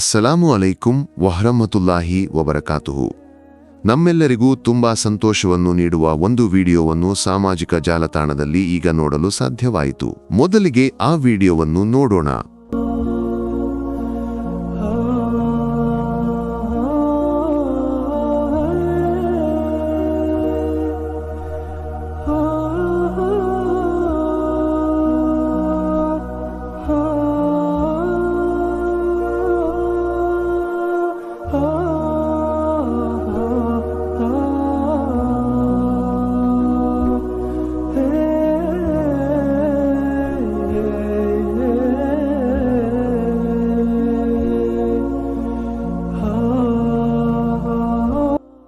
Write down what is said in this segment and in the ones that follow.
ಅಸ್ಸಲಾಮು ಅಲೈಕುಂ ವಹರಮತುಲ್ಲಾಹಿ ವಬರಕಾತುಹು. ನಮ್ಮೆಲ್ಲರಿಗೂ ತುಂಬಾ ಸಂತೋಷವನ್ನು ನೀಡುವ ಒಂದು ವಿಡಿಯೋವನ್ನು ಸಾಮಾಜಿಕ ಜಾಲತಾಣದಲ್ಲಿ ಈಗ ನೋಡಲು ಸಾಧ್ಯವಾಯಿತು. ಮೊದಲಿಗೆ ಆ ವಿಡಿಯೋವನ್ನು ನೋಡೋಣ.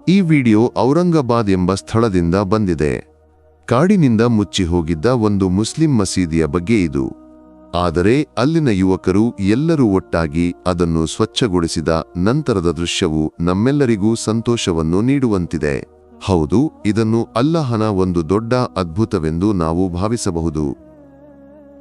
ಈ ವಿಡಿಯೋ ಔರಂಗಾಬಾದ್ ಎಂಬ ಸ್ಥಳದಿಂದ ಬಂದಿದೆ. ಕಾಡಿನಿಂದ ಮುಚ್ಚಿ ಹೋಗಿದ್ದ ಒಂದು ಮುಸ್ಲಿಂ ಮಸೀದಿಯ ಬಗ್ಗೆ ಇದು. ಆದರೆ ಅಲ್ಲಿನ ಯುವಕರು ಎಲ್ಲರೂ ಒಟ್ಟಾಗಿ ಅದನ್ನು ಸ್ವಚ್ಛಗೊಳಿಸಿದ ನಂತರದ ದೃಶ್ಯವು ನಮ್ಮೆಲ್ಲರಿಗೂ ಸಂತೋಷವನ್ನು ನೀಡುವಂತಿದೆ. ಹೌದು, ಇದನ್ನು ಅಲ್ಲಹನ ಒಂದು ದೊಡ್ಡ ಅದ್ಭುತವೆಂದು ನಾವು ಭಾವಿಸಬಹುದು.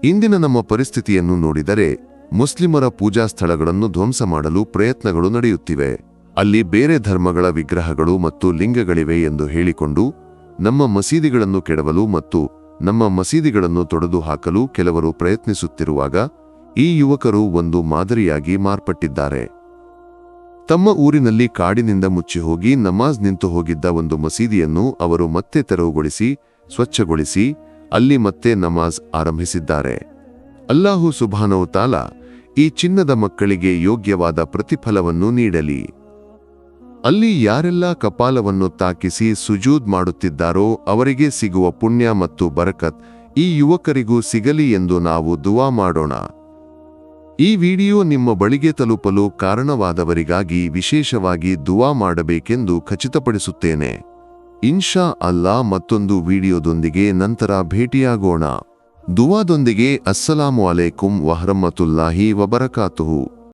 ಇಂದಿನ ನಮ್ಮ ಪರಿಸ್ಥಿತಿಯನ್ನು ನೋಡಿದರೆ ಮುಸ್ಲಿಮರ ಪೂಜಾ ಸ್ಥಳಗಳನ್ನು ಧ್ವಂಸ ಮಾಡಲು ಪ್ರಯತ್ನಗಳು ನಡೆಯುತ್ತಿವೆ. ಅಲ್ಲಿ ಬೇರೆ ಧರ್ಮಗಳ ವಿಗ್ರಹಗಳು ಮತ್ತು ಲಿಂಗಗಳಿವೆ ಎಂದು ಹೇಳಿಕೊಂಡು ನಮ್ಮ ಮಸೀದಿಗಳನ್ನು ಕೆಡವಲು ಮತ್ತು ನಮ್ಮ ಮಸೀದಿಗಳನ್ನು ತೊಡೆದು ಹಾಕಲು ಕೆಲವರು ಪ್ರಯತ್ನಿಸುತ್ತಿರುವಾಗ ಈ ಯುವಕರು ಒಂದು ಮಾದರಿಯಾಗಿ ಮಾರ್ಪಟ್ಟಿದ್ದಾರೆ. ತಮ್ಮ ಊರಿನಲ್ಲಿ ಕಾಡಿನಿಂದ ಮುಚ್ಚಿ ಹೋಗಿ ನಮಾಜ್ ನಿಂತು ಹೋಗಿದ್ದ ಒಂದು ಮಸೀದಿಯನ್ನು ಅವರು ಮತ್ತೆ ತೆರವುಗೊಳಿಸಿ, ಸ್ವಚ್ಛಗೊಳಿಸಿ ಅಲ್ಲಿ ಮತ್ತೆ ನಮಾಜ್ ಆರಂಭಿಸಿದ್ದಾರೆ. ಅಲ್ಲಾಹು ಸುಭಾನವು ತಾಲ ಈ ಚಿನ್ನದ ಮಕ್ಕಳಿಗೆ ಯೋಗ್ಯವಾದ ಪ್ರತಿಫಲವನ್ನು ನೀಡಲಿ. ಅಲ್ಲಿ ಯಾರೆಲ್ಲ ಕಪಾಲವನ್ನು ತಾಕಿಸಿ ಸುಜೂದ್ ಮಾಡುತ್ತಿದ್ದಾರೋ ಅವರಿಗೆ ಸಿಗುವ ಪುಣ್ಯ ಮತ್ತು ಬರಕತ್ ಈ ಯುವಕರಿಗೂ ಸಿಗಲಿ ಎಂದು ನಾವು ದುವಾ ಮಾಡೋಣ. ಈ ವಿಡಿಯೋ ನಿಮ್ಮ ಬಳಿಗೆ ತಲುಪಲು ಕಾರಣವಾದವರಿಗಾಗಿ ವಿಶೇಷವಾಗಿ ದುವಾ ಮಾಡಬೇಕೆಂದು ಖಚಿತಪಡಿಸುತ್ತೇನೆ. ಇನ್ಶಾ ಅಲ್ಲಾ ಮತ್ತೊಂದು ವಿಡಿಯೋದೊಂದಿಗೆ ನಂತರ ಭೇಟಿಯಾಗೋಣ. ದುವಾದೊಂದಿಗೆ ಅಸ್ಸಲಾಮು ಅಲೈಕುಂ ವಹರಮ್ಮತುಲ್ಲಾಹಿ ವಬರಕಾತುಹು.